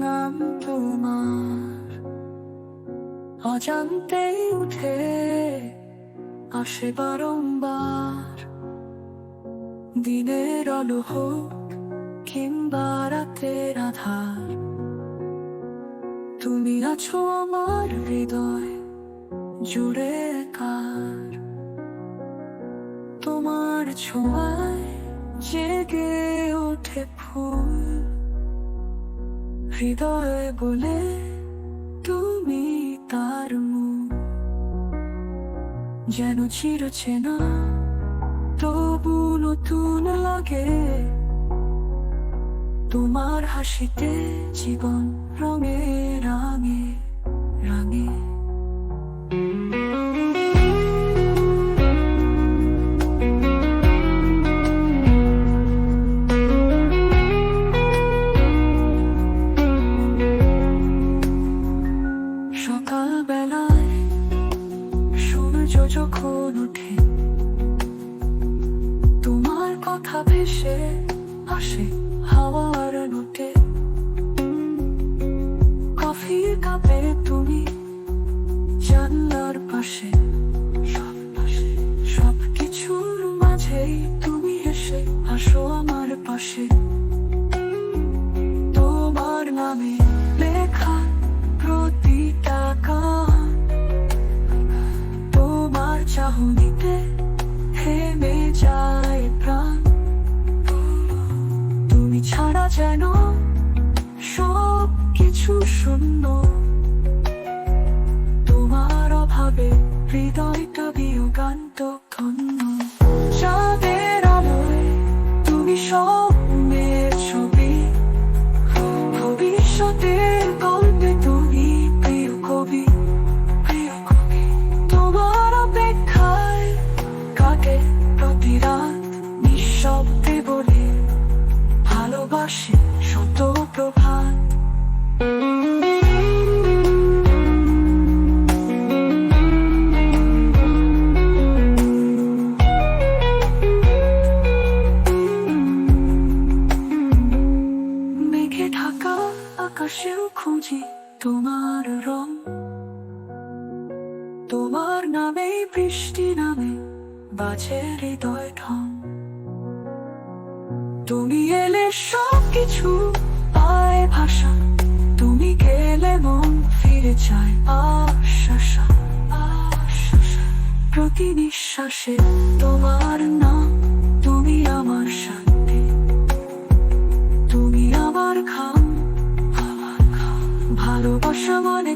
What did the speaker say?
নাম তোমার অজান্তেই উঠে আসে বারংবার। দিনের আলো হোক কিংবা রাতের আধার, তুমি আছো আমার হৃদয় জুড়ে কার। তোমার ছোঁয়ায় জেগে ওঠে ফুল। হৃদয় বলে, তুমি তার যেন চির চেনা তবু নতুন লাগে। তোমার হাসিতে জীবন রঙে, রাঙে রাঙে। যখন ওঠে তোমার কথা ভেসে আসে, হাওয়ার নোটে কফির কাপে তুমি জানলার পাশে, সব পাশে সব কিছুর মাঝেই তুমি এসে আসো আমার পাশে। তোমার চাহনিতে ভালোবাসি শত প্রভাত মেঘে ঢাকা আকাশেও খুঁজি তোমার রং। তোমার নামে বৃষ্টি নামে বাজে হৃদয় ঢং। তুমি এলে সব কিছু পায় ভাষা। তুমি গেলে মন ফিরে চায় আশ্বাসা প্রতি নিঃশ্বাসে তোমার নাম তুমি আমার শান্তি। তুমি আমার খাম ভালোবাসা মানে